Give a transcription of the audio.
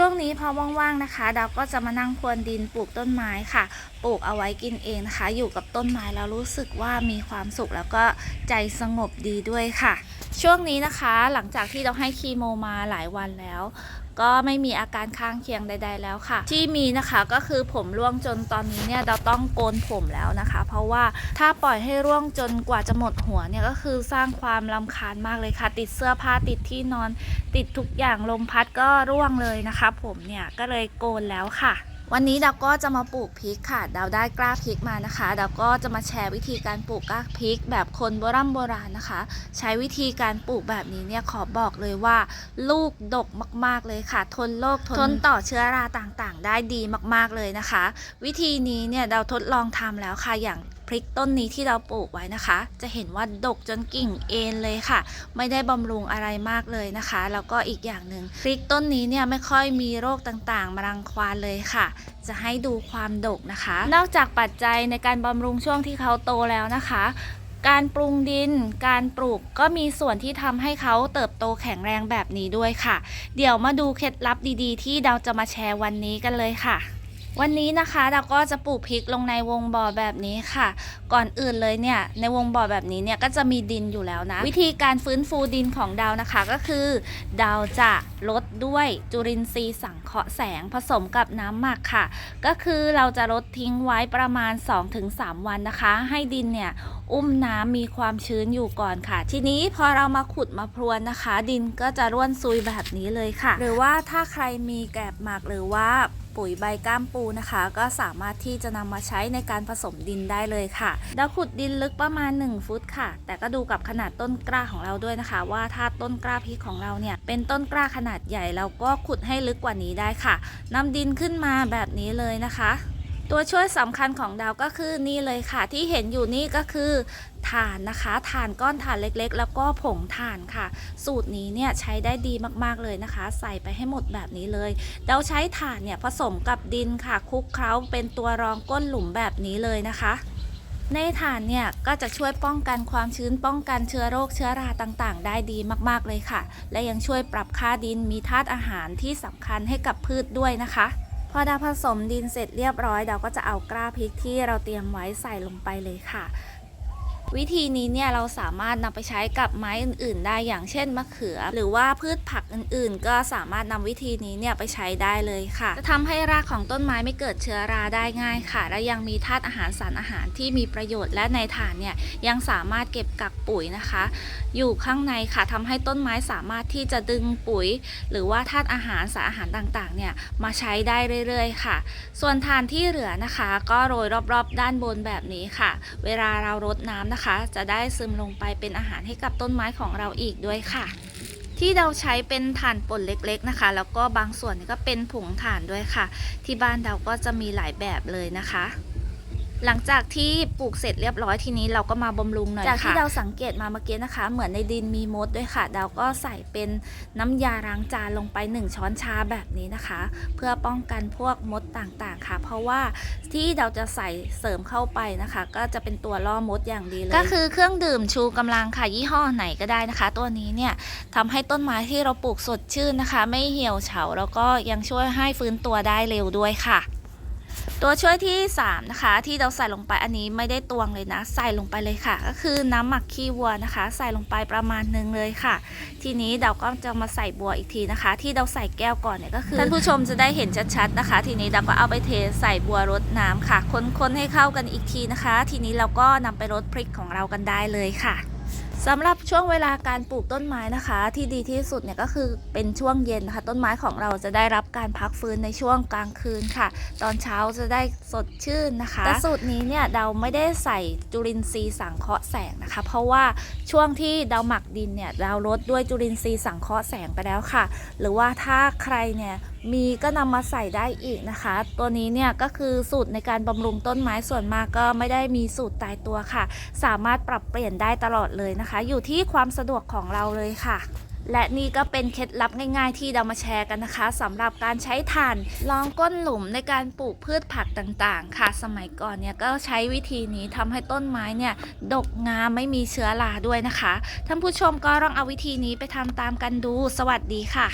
ช่วงนี้พอว่างๆนะคะ ดาวก็จะมานั่งพรวนดินปลูกต้นไม้ค่ะ ปลูกเอาไว้กินเองนะคะ อยู่กับต้นไม้แล้วรู้สึกว่ามีความสุขแล้วก็ใจสงบดีด้วยค่ะ ช่วงนี้นะคะหลังจากที่เราให้คีโมมาหลายวันแล้ว ก็ไม่มีอาการข้างเคียงใด ๆ แล้วค่ะ ที่มีนะคะก็คือผมร่วงจนตอนนี้เนี่ยเราต้องโกนผมแล้วนะคะ เพราะว่าถ้าปล่อยให้ร่วงจนกว่าจะหมดหัวเนี่ยก็คือสร้างความรำคาญมากเลยค่ะ ติดเสื้อผ้าติดที่นอน ติดทุกอย่างลมพัดก็ร่วงเลยนะคะ ผมเนี่ยก็เลยโกนแล้วค่ะ วันนี้ดาวก็จะมาปลูกพริกค่ะ ดาวได้กล้าพริกมานะคะดาวก็จะมาแชร์วิธีการปลูกกล้าพริก แบบคนโบราณโบราณนะคะ ใช้วิธีการปลูกแบบนี้เนี่ยขอบอกเลยว่า ลูกดกมากๆเลยค่ะ ทนโรคทนต่อเชื้อราต่างๆ ได้ดีมากๆเลยนะคะ วิธีนี้เนี่ยดาวทดลองทำแล้วค่ะอย่าง พริกต้นนี้ที่เราปลูกไว้นะคะ จะเห็นว่าดกจนกิ่งเอ็นเลยค่ะ ไม่ได้บำรุงอะไรมากเลยนะคะ แล้วก็อีกอย่างหนึ่งพริกต้นนี้เนี่ยไม่ค่อยมีโรคต่างๆ มารังควานเลยค่ะ จะให้ดูความดกนะคะ นอกจากปัจจัยในการบำรุงช่วงที่เขาโตแล้วนะคะการปรุงดิน การปลูกก็มีส่วนที่ทำให้เขาเติบโตแข็งแรงแบบนี้ด้วยค่ะ เดี๋ยวมาดูเคล็ดลับดีๆ ที่เราจะมาแชร์วันนี้กันเลยค่ะ วันนี้นะคะเราก็จะปลูกพริกลงในวงบ่อแบบนี้ค่ะ ก่อนอื่นเลยเนี่ยในวงบ่อแบบนี้เนี่ยก็จะมีดินอยู่แล้วนะ วิธีการฟื้นฟูดินของดาวนะคะก็คือ ดาวจะลดด้วยจุลินทรีย์สังเคราะห์แสงผสมกับน้ำหมักค่ะ ก็คือเราจะลดทิ้งไว้ประมาณ 2-3 วันนะคะ ให้ดินเนี่ยอุ้มน้ำมีความชื้นอยู่ก่อนค่ะ ทีนี้พอเรามาขุดมาพรวนนะคะ ดินก็จะร่วนซุยแบบนี้เลยค่ะ หรือว่าถ้าใครมีแกลบหมักหรือว่าปุ๋ยใบก้ามปูนะคะ ก็สามารถที่จะนำมาใช้ในการผสมดินได้เลยค่ะเดาวขุดดินลึกประมาณ 1 ฟุตค่ะ แต่ก็ดูกับขนาดต้นกล้าของเราด้วยนะคะ ว่าถ้าต้นกล้าพริกของเราเนี่ยเป็นต้นกล้าขนาดใหญ่เราก็ขุดให้ลึกกว่านี้ได้ค่ะนำดินขึ้นมาแบบนี้เลยนะคะ ตัวช่วยสำคัญของดาวก็คือนี่เลยค่ะ ที่เห็นอยู่นี่ก็คือถ่านนะคะถ่านก้อนถ่านเล็กๆ แล้วก็ผงถ่านค่ะ สูตรนี้เนี่ยใช้ได้ดีมากๆเลยนะคะ ใส่ไปให้หมดแบบนี้เลยดาวใช้ถ่านเนี่ยผสมกับดินค่ะคลุกเคล้าเป็นตัวรองก้นหลุมแบบนี้เลยนะคะในถ่านเนี่ยก็จะช่วยป้องกันความชื้นป้องกันเชื้อโรคเชื้อราต่างๆ ได้ดีมากๆเลยค่ะ และยังช่วยปรับค่าดินมีธาตุอาหารที่สำคัญให้กับพืชด้วยนะคะ พอดาวผสมดินเสร็จเรียบร้อยดาวก็จะเอากล้าพริกที่เราเตรียมไว้ใส่ลงไปเลยค่ะ วิธีนี้เนี่ยเราสามารถนำไปใช้กับไม้อื่น ๆ ได้อย่างเช่นมะเขือ หรือว่าพืชผักอื่น ๆ ก็สามารถนำวิธีนี้เนี่ยไปใช้ได้เลยค่ะ จะทำให้รากของต้นไม้ไม่เกิดเชื้อราได้ง่ายค่ะ และยังมีธาตุอาหารสารอาหารที่มีประโยชน์และในฐานเนี่ยยังสามารถเก็บกักปุ๋ยนะคะ อยู่ข้างในค่ะทำให้ต้นไม้สามารถที่จะดึงปุ๋ย หรือว่าธาตุอาหารสารอาหารต่างๆเนี่ยมาใช้ได้เรื่อย ๆ ค่ะ ส่วนทานที่เหลือนะคะ ก็โรยรอบ ๆ ด้านบนแบบนี้ค่ะ เวลาเรารดน้ำนะคะจะได้ซึมลงไปเป็นอาหารให้กับต้นไม้ของเราอีกด้วยค่ะ ที่เราใช้เป็นถ่านป่นเล็กๆนะคะ แล้วก็บางส่วนก็เป็นผงถ่านด้วยค่ะ ที่บ้านเราก็จะมีหลายแบบเลยนะคะ หลังจากที่ปลูกเสร็จเรียบร้อยทีนี้เราก็มาบำรุงหน่อยค่ะจากที่เราสังเกตมาเมื่อกี้นะคะ เหมือนในดินมีมดด้วยค่ะเราก็ใส่เป็นน้ำยาล้างจานลงไป 1 ช้อนชาแบบนี้นะคะ เพื่อป้องกันพวกมดต่างๆค่ะ เพราะว่าที่เราจะใส่เสริมเข้าไปนะคะ ก็จะเป็นตัวล่อมดอย่างดีเลยก็คือเครื่องดื่มชูกำลังค่ะยี่ห้อไหนก็ได้นะคะ ตัวนี้เนี่ยทำให้ต้นไม้ที่เราปลูกสดชื่นนะคะ ไม่เหี่ยวเฉาแล้วก็ยังช่วยให้ฟื้นตัวได้เร็วด้วยค่ะ ตัวช่วยที่ 3 นะคะ ที่เราใส่ลงไปอันนี้ไม่ได้ตวงเลยนะ ใส่ลงไปเลยค่ะ ก็คือน้ำหมักขี้วัวนะคะ ใส่ลงไปประมาณหนึงเลยค่ะ ทีนี้เราก็จะมาใส่บัวอีกทีนะคะ ที่เราใส่แก้วก่อนเนี่ยก็คือท่านผู้ชมจะได้เห็นชัดๆนะคะ ทีนี้เราก็เอาไปเทใส่บัวรดน้ำค่ะคนๆให้เข้ากันอีกทีนะคะ ทีนี้เราก็นำไปรดพริกของเรากันได้เลยค่ะ สำหรับช่วงเวลาการปลูกต้นไม้นะคะ ที่ดีที่สุดเนี่ยก็คือเป็นช่วงเย็นนะคะ ต้นไม้ของเราจะได้รับการพักฟื้นในช่วงกลางคืนค่ะ ตอนเช้าจะได้สดชื่นนะคะแต่สูตรนี้เนี่ยเราไม่ได้ใส่จุลินทรีย์สังเคราะห์แสงนะคะ เพราะว่าช่วงที่เราหมักดินเนี่ยเราลดด้วยจุลินทรีย์สังเคราะห์แสงไปแล้วค่ะ หรือว่าถ้าใครเนี่ยมีก็นำมาใส่ได้อีกนะคะ ตัวนี้เนี่ยก็คือสูตรในการบำรุงต้นไม้ส่วนมากก็ไม่ได้มีสูตรตายตัวค่ะ สามารถปรับเปลี่ยนได้ตลอดเลยนะคะ อยู่ที่ความสะดวกของเราเลยค่ะและนี่ก็เป็นเคล็ดลับง่ายๆ ที่เรามาแชร์กันนะคะสำหรับการใช้ถ่านรองก้นหลุมในการปลูกพืชผักต่างๆ ค่ะ สมัยก่อนเนี่ยก็ใช้วิธีนี้ทำให้ต้นไม้เนี่ยดกงามไม่มีเชื้อราด้วยนะคะท่านผู้ชมก็ลองเอาวิธีนี้ไปทำตามกันดู สวัสดีค่ะ